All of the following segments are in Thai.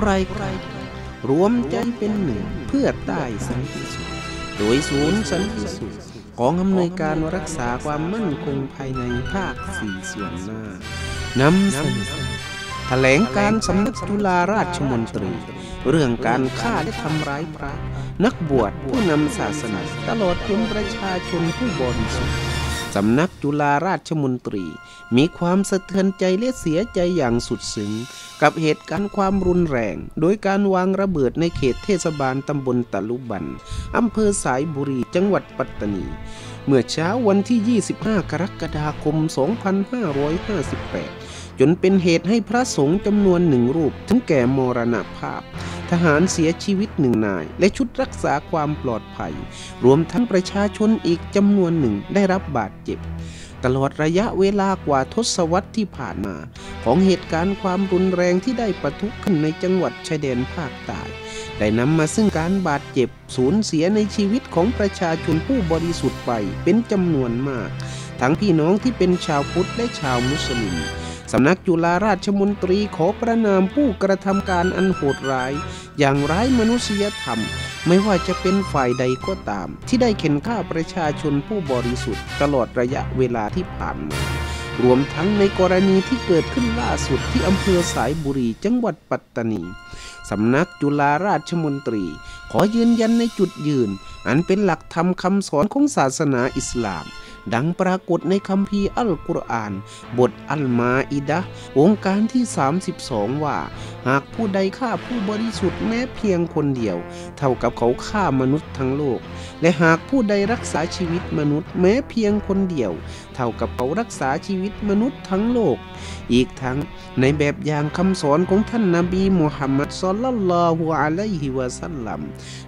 ไรกันรวมใจเป็นหนึ่งเพื่อใต้สันติสุข โดยศูนย์สันติสุขกองอำนวยการรักษาความมั่นคงภายในภาคสี่ส่วนหน้านำเสนอแถลงการสำนักจุฬาราชมนตรี เรื่องการฆ่าและทำร้ายพระ นักบวชผู้นำศาสนาตลอดจนประชาชนผู้บริสุทธิ์ สำนักจุฬาราชมนตรี มีความสะเทือนใจและเสียใจอย่างสุดซึ้งกับเหตุการณ์ความรุนแรง โดยการวางระเบิดในเขตเทศบาลตำบลตะลุบันอำเภอสายบุรีจังหวัดปัตตานี เมื่อเช้าวันที่ 25 กรกฎาคม 2558 จนเป็นเหตุให้พระสงฆ์จำนวนหนึ่งรูปถึงแก่มรณภาพ ทหารเสียชีวิตหนึ่งนาย และชุดรักษาความปลอดภัย รวมทั้งประชาชนอีกจำนวนหนึ่งได้รับบาดเจ็บ ตลอดระยะเวลากว่าทศวรรษที่ผ่านมา ของเหตุการณ์ความรุนแรงที่ได้ประทุขึ้นในจังหวัดชายแดนภาคใต้ได้นำมาซึ่งการบาดเจ็บสูญเสียในชีวิตของประชาชนผู้บริสุทธิ์ไปเป็นจำนวนมาก ทั้งพี่น้องที่เป็นชาวพุทธและชาวมุสลิม สำนักจุฬาราชมนตรีขอประนามผู้กระทำการอันโหดร้าย อย่างร้ายมนุษยธรรม ไม่ว่าจะเป็นฝ่ายใดก็ตาม ที่ได้เข็นฆ่าประชาชนผู้บริสุทธิ์ ตลอดระยะเวลาที่ผ่านมารวมทั้งในกรณีที่เกิดขึ้นล่าสุดที่อำเภอสายบุรีจังหวัดปัตตานี สำนักจุฬาราชมนตรี ขอยืนยันในจุดยืน อันเป็นหลักธรรมคำสอนของศาสนาอิสลาม ดังปรากฏในคัมภีร์อัลกุรอาน บทอัลมาอิดะห์องค์การที่ 32 ว่า หากผู้ใดฆ่าผู้บริสุทธิ์แม้เพียงคนเดียว เท่ากับเขาฆ่ามนุษย์ทั้งโลก และหากผู้ใดรักษาชีวิตมนุษย์แม้เพียงคนเดียว เท่ากับเขารักษาชีวิตมนุษย์ทั้งโลก อีกทั้งในแบบอย่างคำสอนของท่านนาบีมุฮัมมัดศ็อลลัลลอฮุอะลัยฮิวะซัลลัม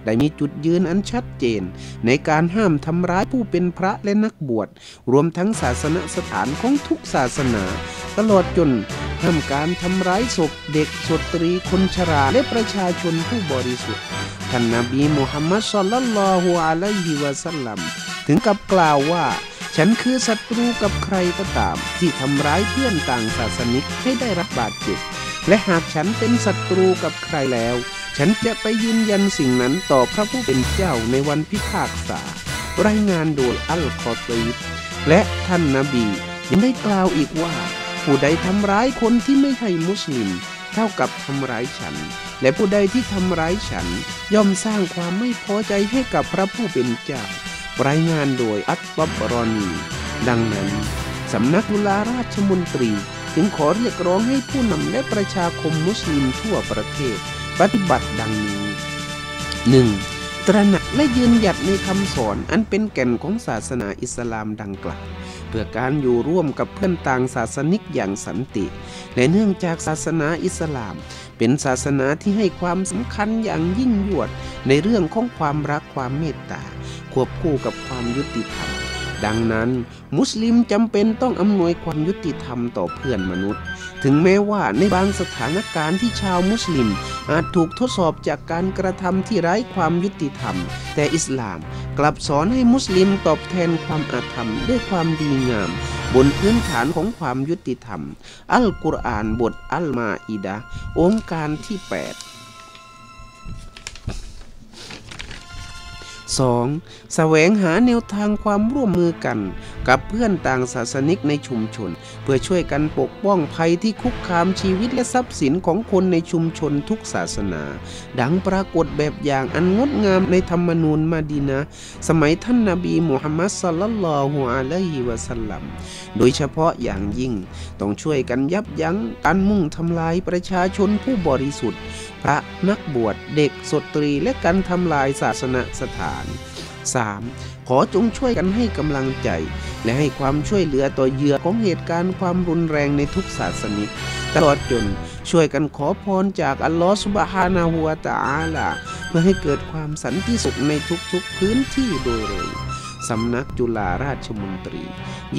ได้มีจุดยืนอันชัดเจน ในการห้ามทำร้ายผู้เป็นพระและนักบวชรวมทั้งศาสนสถานของทุกศาสนา ตลอดจนห้ามการทำร้ายศพเด็กสตรีคนชราและประชาชนผู้บริสุทธิ์ท่านนบีมุฮัมมัดศ็อลลัลลอฮุอะลัยฮิวะซัลลัมถึงกับกล่าวว่า ฉันคือศัตรูกับใครก็ตาม ที่ทำร้ายเพื่อนต่างศาสนิกให้ได้รับบาดเจ็บและหากฉันเป็นศัตรูกับใครแล้ว ฉันจะไปยืนยันสิ่งนั้นต่อพระผู้เป็นเจ้าในวันพิพากษา รายงานโดยอัลคอตีฟและท่านนาบียังได้กล่าวอีกว่า ผู้ใดทำร้ายคนที่ไม่ใช่มุสลิม เท่ากับทำร้ายฉัน และผู้ใดที่ทำร้ายฉัน ย่อมสร้างความไม่พอใจให้กับพระผู้เป็นเจ้ารายงานโดยอัตบับรอนีดังนั้น สำนักดุลาราชมนตรีจึงขอเรียกร้องให้ผู้นำและประชาคมมุสลิมทั่วประเทศ ปฏิบัติดังนี้ 1. ตระหนักและยืนหยัดในคำสอนอันเป็นแก่นของศาสนาอิสลามดังกล่าวเพื่อการอยู่ร่วมกับเพื่อนต่างศาสนิกอย่างสันติ และเนื่องจากศาสนาอิสลาม เป็นศาสนาที่ให้ความสำคัญอย่างยิ่งยวดในเรื่องของความรักความเมตตาควบคู่กับความยุติธรรม ดังนั้น มุสลิมจำเป็นต้องอำนวยความยุติธรรมต่อเพื่อนมนุษย์ ถึงแม้ว่าในบางสถานการณ์ที่ชาวมุสลิม อาจถูกทดสอบจากการกระทำที่ไร้ความยุติธรรม แต่อิสลามกลับสอนให้มุสลิมตอบแทนความอาธรรมด้วยความดีงาม บนพื้นฐานของความยุติธรรม อัลกุรอานบทอัลมาอิดะองค์การที่ 8 2. แสวงหาแนวทางความร่วมมือกัน กับเพื่อนต่างศาสนิกในชุมชน เพื่อช่วยกันปกป้องภัยที่คุกคามชีวิตและทรัพย์สินของคนในชุมชนทุกศาสนา ดังปรากฏแบบอย่างอันงดงามในธรรมนูญมาดีนะ สมัยท่านนาบีมุฮัมมัดสัลลัลลอฮุอะลัยฮิวะสัลลัมโดยเฉพาะอย่างยิ่ง ต้องช่วยกันยับยั้งการมุ่งทำลายประชาชนผู้บริสุทธิ์ ระ นักบวช เด็กสตรี และการทำลายศาสนสถาน 3. ขอจงช่วยกันให้กำลังใจ และให้ความช่วยเหลือต่อเหยื่อของเหตุการณ์ความรุนแรงในทุกศาสนิกตลอดจนช่วยกันขอพรจากอัลลอฮฺสุบฮานาหัวตะอาลาเพื่อให้เกิดความสันติสุขในทุกๆพื้นที่โดยเร็วสำนักจุฬาราชมนตรี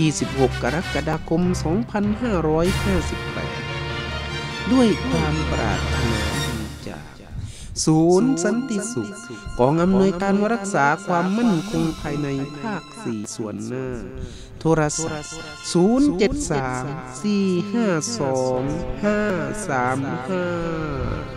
26 กรกฎาคม 2558 ด้วยความปรารถนา ศูนย์สันติสุขกองอำนวยการรักษาความมั่นคงภายในภาคสี่ส่วนหน้า โทรศัพท์ 073 452 535